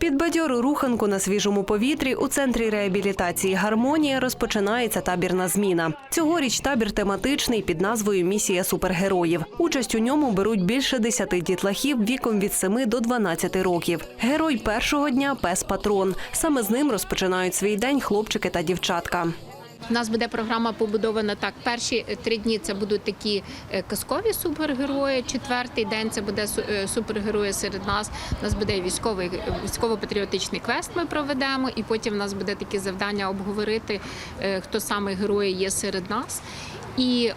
Під бадьору руханку на свіжому повітрі у центрі реабілітації Гармонія розпочинається табірна зміна. Цьогоріч табір тематичний під назвою Місія супергероїв. Участь у ньому беруть більше десяти дітлахів віком від 7 до 12 років. Герой першого дня пес патрон. Саме з ним розпочинають свій день хлопчики та дівчатка. У нас буде програма побудована так. Перші е, три дні це будуть такі е, казкові супергерої. Четвертий день це буде е, супергерої серед нас. У нас буде військовий військово-патріотичний квест. Ми проведемо, і потім у нас буде такі завдання обговорити, хто саме герої є серед нас. І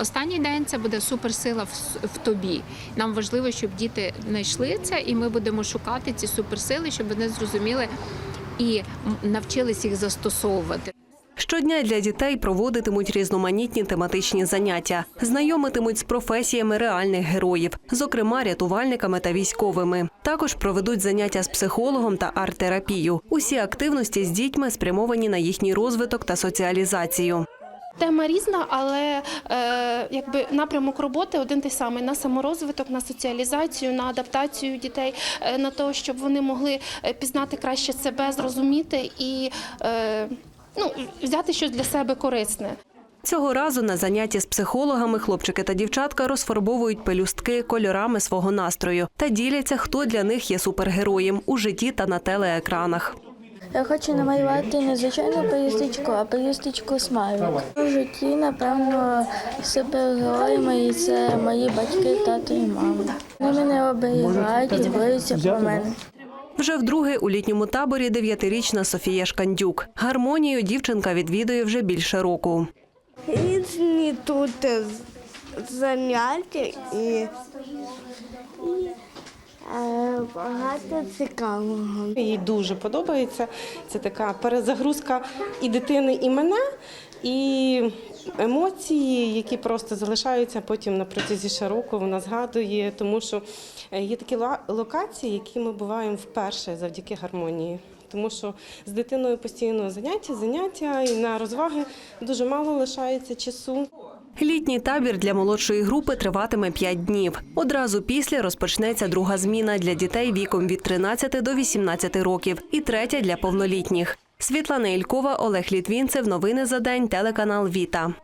Останній день це буде суперсила в тобі. Нам важливо, щоб діти знайшли це, і ми будемо шукати ці суперсили, щоб вони зрозуміли і навчились їх застосовувати. Щодня для дітей проводитимуть різноманітні тематичні заняття, знайомитимуть з професіями реальних героїв, зокрема рятувальниками та військовими. Також проведуть заняття з психологом та арт-терапію. Усі активності з дітьми спрямовані на їхній розвиток та соціалізацію. Тема різна, але е, якби напрямок роботи один той самий на саморозвиток, на соціалізацію, на адаптацію дітей, е, на те, щоб вони могли е, пізнати краще себе, зрозуміти і е, ну, взяти щось для себе корисне. Цього разу на занятті з психологами хлопчики та дівчатка розфарбовують пелюстки кольорами свого настрою та діляться, хто для них є супергероєм у житті та на телеекранах. Я хочу намалювати не звичайну поїздочку, а поїздочку смайлик. У житті, напевно, супергерої мої це мої батьки, тато і мама. Вони мене оберігають і дивуються про мене. Вже вдруге у літньому таборі дев'ятирічна Софія Шкандюк. Гармонію дівчинка відвідує вже більше року. різні тут е, заняття і, і е, багато цікавого. Їй дуже подобається. Це така перезагрузка і дитини, і мене, і емоції, які просто залишаються потім на протязі ще року. Вона згадує, тому що е, є такі локації, які ми буваємо вперше завдяки гармонії. Тому що з дитиною постійно заняття, заняття, і на розваги дуже мало лишається часу. Літній табір для молодшої групи триватиме 5 днів. Одразу після розпочнеться друга зміна для дітей віком від 13 до 18 років і третя для повнолітніх. Світлана Ількова, Олег Літвінцев. Новини за день. Телеканал Віта.